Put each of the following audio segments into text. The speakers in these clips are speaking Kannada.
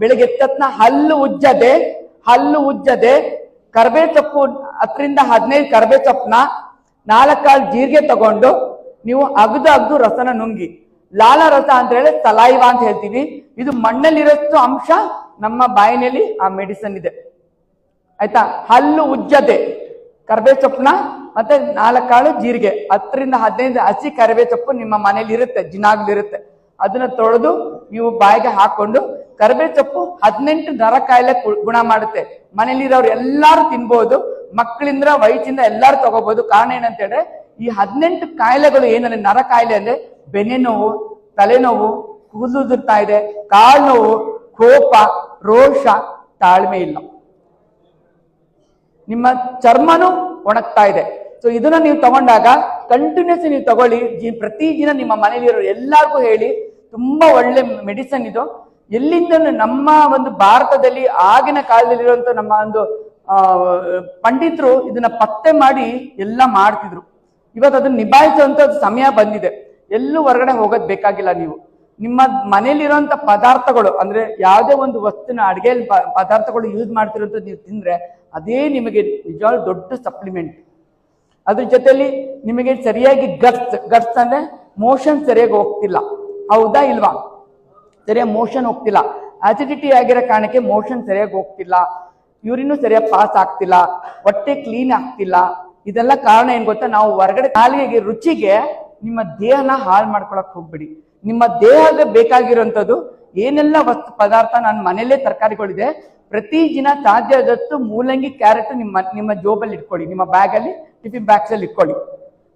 ಬೆಳಿಗ್ಗೆ ಎತ್ತತ್ನ ಹಲ್ಲು ಉಜ್ಜದೆ ಹಲ್ಲು ಉಜ್ಜದೆ ಕರ್ಬೇ ಸೊಪ್ಪು ಹತ್ತರಿಂದ ಹದಿನೈದು ಕರ್ಬೇ ಸೊಪ್ಪನ್ನ ನಾಲ್ಕಾಳು ಜೀರಿಗೆ ತಗೊಂಡು ನೀವು ಅಗ್ದು ಅಗ್ದು ರಸನ ನುಂಗಿ. ಲಾಲ ರಸ ಅಂತ ಹೇಳಿ ತಲಾಯಿವ ಅಂತ ಹೇಳ್ತೀವಿ. ಇದು ಮಣ್ಣಲ್ಲಿರೋಷ್ಟು ಅಂಶ ನಮ್ಮ ಬಾಯಿನಲ್ಲಿ ಆ ಮೆಡಿಸನ್ ಇದೆ. ಆಯ್ತಾ? ಹಲ್ಲು ಉಜ್ಜದೆ ಕರ್ಬೇ ಸೊಪ್ಪನ್ನ ಮತ್ತೆ ನಾಲ್ಕಾಳು ಜೀರಿಗೆ, ಹತ್ತರಿಂದ ಹದಿನೈದು ಹಸಿ ಕರಿಬೇ ಸೊಪ್ಪು ನಿಮ್ಮ ಮನೇಲಿ ಇರುತ್ತೆ ಜಿನಾಗ್ಲಿರುತ್ತೆ. ಅದನ್ನ ತೊಳೆದು ನೀವು ಬಾಯಿಗೆ ಹಾಕೊಂಡು ಕರಿಬೇ ಸೊಪ್ಪು ಹದಿನೆಂಟು ನರ ಕಾಯಿಲೆ ಗುಣ ಮಾಡುತ್ತೆ. ಮನೇಲಿರೋರು ಎಲ್ಲಾರು ತಿನ್ಬೋದು ಮಕ್ಕಳಿಂದ ವಯಸ್ಸಿಂದ ಎಲ್ಲಾರು ತಗೋಬಹುದು ಕಾರಣ ಏನಂತ ಹೇಳಿದ್ರೆ ಈ ಹದಿನೆಂಟು ಕಾಯಿಲೆಗಳು ಏನಂದ್ರೆ ನರ ಕಾಯಿಲೆ ಅಂದ್ರೆ ಬೆನೆ ನೋವು ತಲೆನೋವು ಕೂದಲು ಉದುರ್ತಾ ಇದೆ, ಕಾಲ್ ನೋವು, ಕೋಪ, ರೋಷ, ತಾಳ್ಮೆ ಇಲ್ಲ. ನಿಮ್ಮ ಚರ್ಮನು ಒಣಗ್ತಾ ಇದೆ. ಸೊ ಇದನ್ನ ನೀವು ತಗೊಂಡಾಗ ಕಂಟಿನ್ಯೂಸ್ ನೀವು ತಗೊಳ್ಳಿ. ಪ್ರತಿ ದಿನ ನಿಮ್ಮ ಮನೇಲಿರೋ ಎಲ್ಲಾರ್ಗೂ ಹೇಳಿ, ತುಂಬಾ ಒಳ್ಳೆ ಮೆಡಿಸನ್ ಇದು. ಎಲ್ಲಿಂದ ನಮ್ಮ ಒಂದು ಭಾರತದಲ್ಲಿ ಆಗಿನ ಕಾಲದಲ್ಲಿರುವಂತ ನಮ್ಮ ಒಂದು ಪಂಡಿತರು ಇದನ್ನ ಪತ್ತೆ ಮಾಡಿ ಎಲ್ಲ ಮಾಡ್ತಿದ್ರು. ಇವತ್ತು ಅದನ್ನ ನಿಭಾಯಿಸುವಂತ ಸಮಯ ಬಂದಿದೆ. ಎಲ್ಲೂ ಹೊರಗಡೆ ಹೋಗೋದ್ ಬೇಕಾಗಿಲ್ಲ ನೀವು. ನಿಮ್ಮ ಮನೇಲಿರುವಂತ ಪದಾರ್ಥಗಳು, ಅಂದ್ರೆ ಯಾವುದೇ ಒಂದು ವಸ್ತುನ ಅಡಿಗೆ ಪದಾರ್ಥಗಳು ಯೂಸ್ ಮಾಡ್ತಿರೋಂಥದ್ದು ನೀವು ತಿಂದ್ರೆ ಅದೇ ನಿಮಗೆ ನಿಜವಾಗ್ಲು ದೊಡ್ಡ ಸಪ್ಲಿಮೆಂಟ್ ಅದ್ರ ಜೊತೆಯಲ್ಲಿ ನಿಮಗೆ ಸರಿಯಾಗಿ ಗಟ್ಸ್ ಗಟ್ಸ್ ಅಂದ್ರೆ ಮೋಷನ್ ಸರಿಯಾಗಿ ಹೋಗ್ತಿಲ್ಲ. ಹೌದಾ ಇಲ್ವಾ? ಸರಿಯಾಗಿ ಮೋಷನ್ ಹೋಗ್ತಿಲ್ಲ. ಆಸಿಡಿಟಿ ಆಗಿರೋ ಕಾರಣಕ್ಕೆ ಮೋಷನ್ ಸರಿಯಾಗಿ ಹೋಗ್ತಿಲ್ಲ. ಯೂರಿನು ಸರಿಯಾಗಿ ಪಾಸ್ ಆಗ್ತಿಲ್ಲ. ಹೊಟ್ಟೆ ಕ್ಲೀನ್ ಆಗ್ತಿಲ್ಲ. ಇದೆಲ್ಲ ಕಾರಣ ಏನ್ ಗೊತ್ತಾ? ನಾವು ಹೊರಗಡೆ ಕಾಲಿಗೆ, ರುಚಿಗೆ ನಿಮ್ಮ ದೇಹನ ಹಾಳು ಮಾಡ್ಕೊಳಕ್ ಹೋಗ್ಬೇಡಿ. ನಿಮ್ಮ ದೇಹಕ್ಕೆ ಬೇಕಾಗಿರುವಂತದ್ದು ಏನೆಲ್ಲ ವಸ್ತು ಪದಾರ್ಥ ನನ್ನ ಮನೇಲೇ ತರಕಾರಿಗಳಿದೆ, ಪ್ರತಿ ದಿನ ಸಾಧ್ಯ ಆದಷ್ಟು ಮೂಲಂಗಿ, ಕ್ಯಾರೆಟ್ ನಿಮ್ಮ ನಿಮ್ಮ ಜೋಬಲ್ಲಿ ಇಟ್ಕೊಳ್ಳಿ. ನಿಮ್ಮ ಬ್ಯಾಗಲ್ಲಿ ಟಿಫಿನ್ ಬ್ಯಾಗ್ಸಲ್ಲಿ ಇಟ್ಕೊಳ್ಳಿ.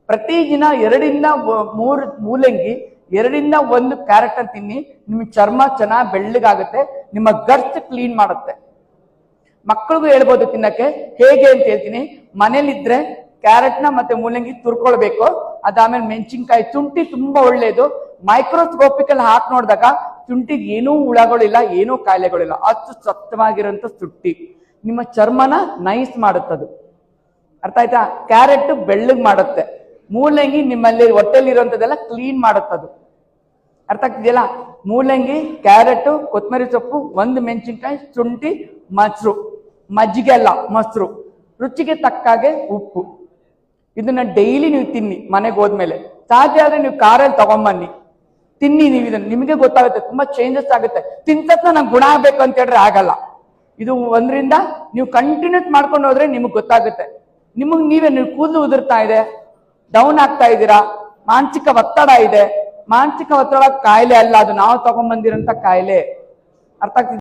ಪ್ರತಿ ದಿನ ಎರಡರಿಂದ ಮೂರು ಮೂಲಂಗಿ ಎರಡರಿಂದ ಒಂದು ಕ್ಯಾರೆಟ್ ತಿನ್ನಿ ನಿಮ್ಮ ಚರ್ಮ ಚೆನ್ನಾಗಿ ಬೆಳ್ಳಗಾಗುತ್ತೆ, ನಿಮ್ಮ ಗಟ್ಸ್ ಕ್ಲೀನ್ ಮಾಡುತ್ತೆ. ಮಕ್ಕಳಿಗೂ ಹೇಳ್ಬೋದು ತಿನ್ನಕ್ಕೆ, ಹೇಗೆ ಅಂತ ಹೇಳ್ತೀನಿ. ಮನೇಲಿದ್ರೆ ಕ್ಯಾರೆಟ್ನ ಮತ್ತೆ ಮೂಲಂಗಿ ತುರ್ಕೊಳ್ಬೇಕು, ಅದಾದ್ಮೇಲೆ ಮೆಣಸಿನ್ಕಾಯಿ ಶುಂಠಿ ತುಂಬಾ ಒಳ್ಳೇದು. ಮೈಕ್ರೋಸ್ಕೋಪಿಕಲ್ ಹಾಕಿ ನೋಡಿದಾಗ ಶುಂಠಿಗೆ ಏನೂ ಹುಳಗಳಿಲ್ಲ, ಏನೂ ಕಾಯಿಲೆಗಳಿಲ್ಲ ಅಷ್ಟು ಸ್ವಚ್ಛವಾಗಿರುವಂತ ಶುಂಠಿ ನಿಮ್ಮ ಚರ್ಮನ ನೈಸ್ ಮಾಡುತ್ತದು. ಅರ್ಥ ಆಯ್ತಾ? ಕ್ಯಾರೆಟ್ ಬೆಳ್ಳಗ್ ಮಾಡುತ್ತೆ. ಮೂಲಂಗಿ ನಿಮ್ಮಲ್ಲಿ ಹೊಟ್ಟೆಲಿರುವಂತದೆಲ್ಲ ಕ್ಲೀನ್ ಮಾಡುತ್ತದು. ಅರ್ಥ ಆಗ್ತಿದೆಯಲ್ಲ? ಮೂಲಂಗಿ, ಕ್ಯಾರೆಟ್, ಕೊತ್ತಂಬರಿ ಸೊಪ್ಪು, ಒಂದು ಮೆಣಸಿನ್ಕಾಯಿ, ಶುಂಠಿ, ಮೊಸರು. ಮಜ್ಜಿಗೆ ಅಲ್ಲ, ಮೊಸರು. ರುಚಿಗೆ ತಕ್ಕಾಗೆ ಉಪ್ಪು. ಇದನ್ನ ಡೈಲಿ ನೀವು ತಿನ್ನಿ ಮನೆಗೆ ಹೋದ್ಮೇಲೆ. ಸಾಧ್ಯ ಆದ್ರೆ ನೀವು ಕಾರಲ್ಲಿ ತಗೊಂಬನ್ನಿ. ತಿನ್ನಿ ನೀವು ಇದನ್ನ. ನಿಮಗೆ ಗೊತ್ತಾಗುತ್ತೆ, ತುಂಬಾ ಚೇಂಜಸ್ ಆಗುತ್ತೆ. ತಿಂತತ್ನ ನಂಗೆ ಗುಣ ಆಗ್ಬೇಕು ಅಂತ ಹೇಳಿದ್ರೆ ಆಗಲ್ಲ. ಇದು ಒಂದರಿಂದ ನೀವು ಕಂಟಿನ್ಯೂಸ್ ಮಾಡ್ಕೊಂಡು ಹೋದ್ರೆ ನಿಮಗೆ ಗೊತ್ತಾಗುತ್ತೆ. ನಿಮಗೆ ನೀವೇ, ನೀವು ಕೂದಲು ಉದುರ್ತಾ ಇದೆ. ಡೌನ್ ಆಗ್ತಾ ಇದ್ದೀರಾ? ಮಾನಸಿಕ ಒತ್ತಡ ಇದೆ. ಮಾನಸಿಕ ಒತ್ತಡ ಕಾಯಿಲೆ ಅಲ್ಲ, ಅದು ನಾವು ತಗೊಂಡ್ಬಂದಿರೋಂಥ ಕಾಯಿಲೆ. ಅರ್ಥ